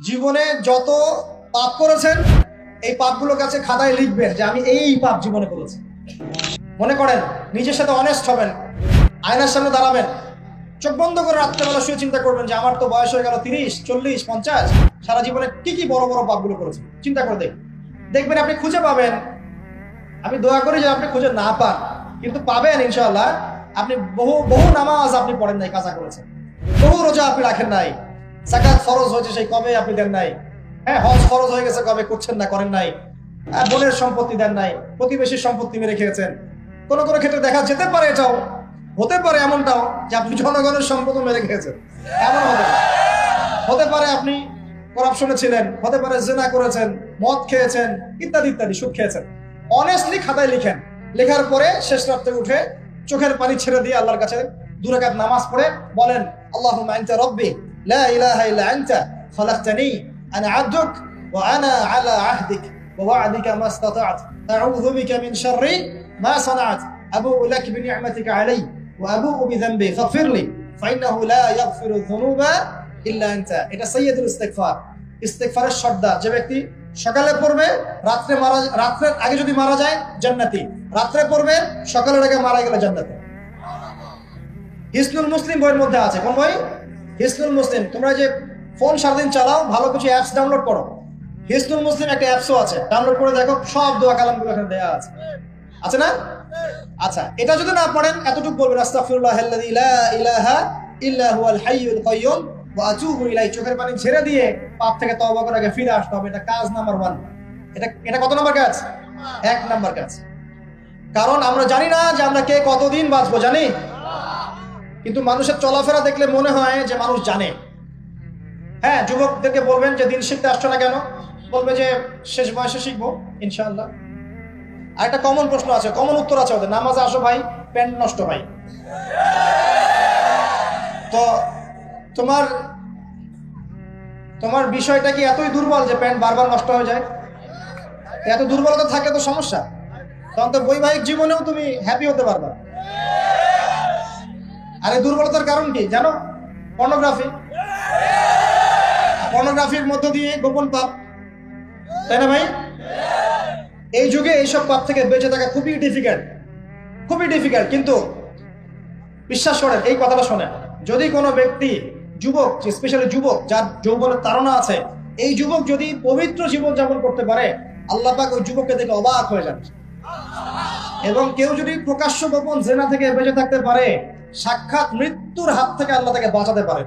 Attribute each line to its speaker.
Speaker 1: জীবনে যত পাপ করেছেন, এই পাপগুলো কাছে খাতায় লিখবেন যে আমি এই পাপ জীবনে করেছি। মনে করেন, নিজের সাথে অনেস্ট হবেন, আয়নার সামনে দাঁড়াবেন, চোখ বন্ধ করে রাত্রেবেলা শুয়ে চিন্তা করবেন যে আমার তো বয়স হয়ে গেল তিরিশ, চল্লিশ, পঞ্চাশ, সারা জীবনে কি কি বড় বড় পাপগুলো করেছি। চিন্তা করে দেখ দেখবেন আপনি খুঁজে পাবেন। আমি দোয়া করি যে আপনি খুঁজে না পান, কিন্তু পাবেন ইনশাল্লাহ আপনি বহু বহু নামাজ আপনি পড়েন নাই, কাজা করেছেন। বহু রোজা আপনি রাখেন নাই। সাকাত ফরজ হয়েছে সেই কবে আপনি দেন নাই? হ্যাঁ হজ ফরজ হয়ে গেছে কবে? করছেন না করেন নাই। আহ, বোনের সম্পত্তি দেন নাই প্রতিবেশীর সম্পত্তি মেরে খেয়েছেন। কোনো কোনো ক্ষেত্রে দেখা যেতে পারে এটাও হতে পারে এমনটাও যে আপনি জনগণের সম্পদ মেরে খেয়েছেন। এমন হবে না। হতে পারে আপনি করাপশনে ছিলেন হতে পারে জেনা করেছেন মদ খেয়েছেন ইত্যাদি ইত্যাদি সুখ খেয়েছেন। অনেস্টলি খাতায় লিখেন। লেখার পরে শেষ রাত্রে উঠে চোখের পানি ছেড়ে দিয়ে আল্লাহর কাছে দুরাকাত নামাজ পড়ে বলেন আনতা রাব্বি লা ইলাহা ইল্লা আনতা খলাকতানি আনা আবদুক ওয়া আনা আলা আহদিক ওয়া ওয়া'দিকা মা ইসতাতা'ত আউযু বিকা মিন শাররি মা সানা'ত আবুউ লাক বিনি'মাতিকা আলাই ওয়া আবুউ বিযানবি ফাগফির লি ফাইন্নাহু লা ইয়াগফিরু যুনুবা ইল্লা আনতা এটা সাইয়্যিদুল ইস্তিগফার। ইস্তেগফারের সর্দার যে ব্যক্তি সকালে পড়বে, রাত্রে মারা রাত্রের আগে যদি মারা যায়, জান্নাতি। রাত্রে পড়বে, সকালের আগে মারা গেলে জান্নাতি। হিসনুল মুসলিম বইয়ের মধ্যে আছে। কোন বই? হিসনুল মুসলিম, তোমরা যে ফোন সারাদিন চালাও, ভালো কিছু অ্যাপস ডাউনলোড করো। হিসনুল মুসলিম একটা অ্যাপসও আছে ডাউনলোড করে দেখো, সব দোয়া কালামগুলো এখানে দেওয়া আছে। আছে না? আচ্ছা এটা যদি না পড়েন, এতটুকু লা ইলাহা ইল্লা হুয়াল হাইয়ুল ওয়া আতুবু ইলাইহি, চোখের পানি ছেড়ে দিয়ে পাপ থেকে তওবা করে আগে ফিরে আসতে হবে। এটা কাজ নাম্বার 1 এটা এটা কত নাম্বার কাজ? এক নাম্বার কাজ। কারণ আমরা জানি না যে আমরা কে কতদিন বাঁচবো, জানি? কিন্তু মানুষের চলাফেরা দেখলে মনে হয় যে মানুষ জানে। হ্যাঁ যুবকদেরকে বলবেন যে দিন শিখতে আসছো না কেন? বলবে যে শেষ বয়সে শিখব, ইনশাআল্লাহ। আর একটা কমন প্রশ্ন আছে কমন উত্তর আছে ওদের। নামাজে আসো ভাই, প্যান্ট নষ্ট ভাই। তো তোমার তোমার বিষয়টা কি এতই দুর্বল যে প্যান্ট বারবার নষ্ট হয়ে যায়? এত দুর্বলতা থাকে তো সমস্যা। তখন তো বৈবাহিক জীবনেও তুমি হ্যাপি হতে পারবা। আর এই দুর্বলতার কারণ কি? জানো? পর্নোগ্রাফি পর্নোগ্রাফির মধ্য দিয়ে গোপন পাপ। তাই না ভাই? এই যুগে এইসব পাপ থেকে বেঁচে থাকা খুবই ডিফিকাল্ট খুবই ডিফিকাল্ট কিন্তু বিশ্বাস করেন, এই কথাটা শোনেন। যদি কোনো ব্যক্তি যুবক স্পেশালি যুবক, যার যৌবনের তাড়না আছে, এই যুবক যদি পবিত্র জীবন যাপন করতে পারে, আল্লাহ পাক ওই যুবককে দেখে অবাক হয়ে যান এবং কেউ যদি প্রকাশ্য গোপন জেনা থেকে বেঁচে থাকতে পারে সাক্ষাৎ মৃত্যুর হাত থেকে আল্লাহ তাকে বাঁচাতে পারে